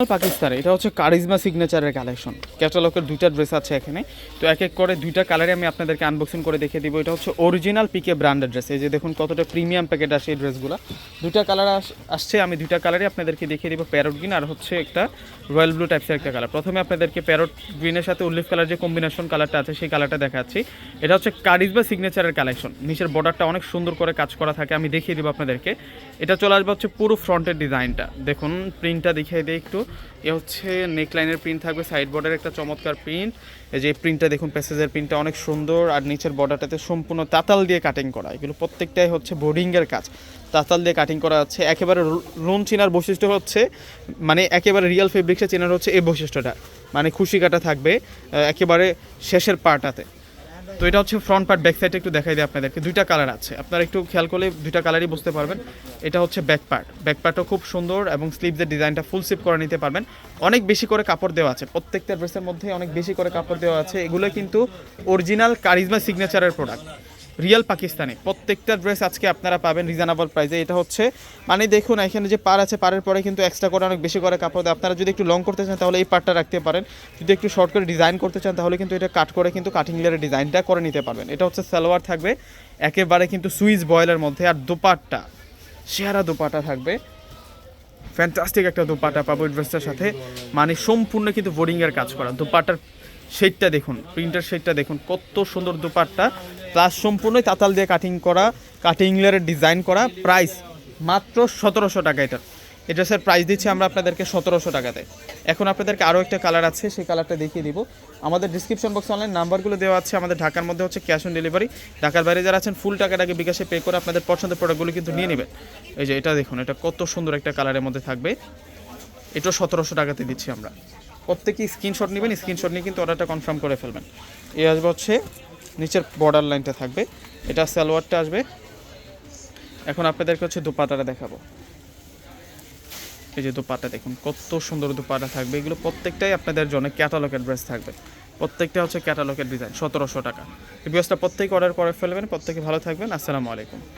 পাকিস্তান, এটা হচ্ছে charisma সিগনেচারের collection ক্যাটালগের দুইটা ড্রেস আছে এখানে। তো এক এক করে দুইটা কালারে আমি আপনাদেরকে আনবক্সিং করে দেখিয়ে দিব। এটা হচ্ছে অরিজিনাল পিকে ব্র্যান্ডের ড্রেস এই যে দেখুন কতটা প্রিমিয়াম প্যাকেট আসে এই ড্রেসগুলো দুইটা কালার আসছে, আমি দুইটা কালারে আপনাদেরকে দেখিয়ে দিব প্যারট গ্রিন আর হচ্ছে একটা রয়্যাল ব্লু টাইপসের একটা কালার প্রথমে আপনাদেরকে প্যারট গ্রিনের সাথে উল্লিফ কালার যে কম্বিনেশন কালারটা আছে, সেই কালারটা দেখাচ্ছি। এটা হচ্ছে কারিজমা সিগনেচারের কালেকশন নিচের বর্ডারটা অনেক সুন্দর করে কাজ করা থাকে, আমি দেখিয়ে দিব আপনাদেরকে। এটা চলে আসবে হচ্ছে পুরো ফ্রন্টের ডিজাইনটা দেখুন প্রিন্টটা দেখিয়ে দিই একটু। এ হচ্ছে নেকলাইনের প্রিন্ট থাকবে সাইড বর্ডারের একটা চমৎকার প্রিন্ট এই যে প্রিন্টটা দেখুন প্যাসেজের প্রিন্টটা অনেক সুন্দর, আর নিচের বর্ডারটাতে সম্পূর্ণ তাতাল দিয়ে কাটিং করা। এগুলো প্রত্যেকটাই হচ্ছে বোর্ডিংয়ের কাজ। তাতাল দিয়ে কাটিং করা আছে একেবারে রুম চেনার বৈশিষ্ট্য হচ্ছে মানে একেবারে রিয়েল ফেব্রিক্সে চেনার হচ্ছে এই বৈশিষ্ট্যটা। মানে খুশি কাটা থাকবে একেবারে শেষের পার্টাতে তো এটা হচ্ছে ফ্রন্ট পার্ট ব্যাক সাইডে একটু দেখাই দিই আপনাদেরকে। দুইটা কালার আছে। আপনারা একটু খেয়াল করলে দুইটা কালারই বুঝতে পারবেন। এটা হচ্ছে ব্যাক পার্ট ব্যাক পার্টও খুব সুন্দর এবং স্লিভসের ডিজাইনটা ফুল স্লিপ করে নিতে পারবেন। অনেক বেশি করে কাপড় দেওয়া আছে। প্রত্যেকটা ড্রেসের মধ্যে অনেক বেশি করে কাপড় দেওয়া আছে। এগুলো কিন্তু অরিজিনাল কারিজমা সিগনেচারের প্রোডাক্ট রিয়েল পাকিস্তানি। প্রত্যেকটা ড্রেস আজকে আপনারা পাবেন রিজনেবল প্রাইসে এটা হচ্ছে মানে দেখুন, এখানে যে পার আছে পারের পরে কিন্তু এক্সট্রা করে অনেক বেশি করে কাপড় দেয়। আপনারা যদি একটু লং করতে চান, তাহলে এই পার্টটা রাখতে পারেন। যদি একটু শর্ট করে ডিজাইন করতে চান, তাহলে কিন্তু এটা কাট করে কিন্তু কাটিং লেয়ারের ডিজাইনটা করে নিতে পারবেন। এটা হচ্ছে সালোয়ার থাকবে, একেবারে কিন্তু সুইচ বয়েলের মধ্যে। আর দোপাট্টা সেহারা দোপাটা থাকবে। ফ্যান্টাস্টিক একটা দোপাটা পাবো ড্রেসটার সাথে। মানে সম্পূর্ণ কিন্তু বোর্ডিংয়ের কাজ করা। দোপাটার শেডটা দেখুন প্রিন্টার শেডটা দেখুন, কত সুন্দর দোপাট্টা। প্লাস সম্পূর্ণই তাতাল দিয়ে কাটিং করা কাটিং লেয়ারের ডিজাইন করা। প্রাইস মাত্র সতেরোশো টাকা এটার। এই ড্রেসের প্রাইস দিচ্ছি আমরা আপনাদেরকে সতেরোশো টাকাতে। এখন আপনাদেরকে আরও একটা কালার আছে, সেই কালারটা দেখিয়ে দিব। আমাদের ডিসক্রিপশন বক্সে অনলাইন নাম্বারগুলো দেওয়া আছে, আমাদের ঢাকার মধ্যে হচ্ছে ক্যাশ অন ডেলিভারি ঢাকার বাইরে যারা আছেন ফুল টাকাটাকে বিকাশে পে করে আপনাদের পছন্দের প্রোডাক্টগুলো কিন্তু নিয়ে নেবেন। এই যে এটা দেখুন, এটা কত সুন্দর একটা কালারের মধ্যে থাকবে। এটাও সতেরোশো টাকাতে দিচ্ছি আমরা। প্রত্যেকেই স্ক্রিনশট নেবেন স্ক্রিনশট নিয়ে কিন্তু অর্ডারটা কনফার্ম করে ফেলবেন। এই আসবে হচ্ছে নিচের বর্ডার লাইনটা থাকবে। এটা সালোয়ারটা আসবে। এখন আপনাদেরকে হচ্ছে দুপাটাটা দেখাবো। এই যে দুপাটা দেখুন, কত সুন্দর দুপাটা থাকবে। এগুলো প্রত্যেকটাই আপনাদের জন্য ক্যাটালগের ড্রেস থাকবে। প্রত্যেকটা হচ্ছে ক্যাটালগের ডিজাইন সতেরোশো টাকা। রিভিউসটা প্রত্যেকে অর্ডার করে ফেলবেন, প্রত্যেকে ভালো থাকবেন। আসসালামু আলাইকুম।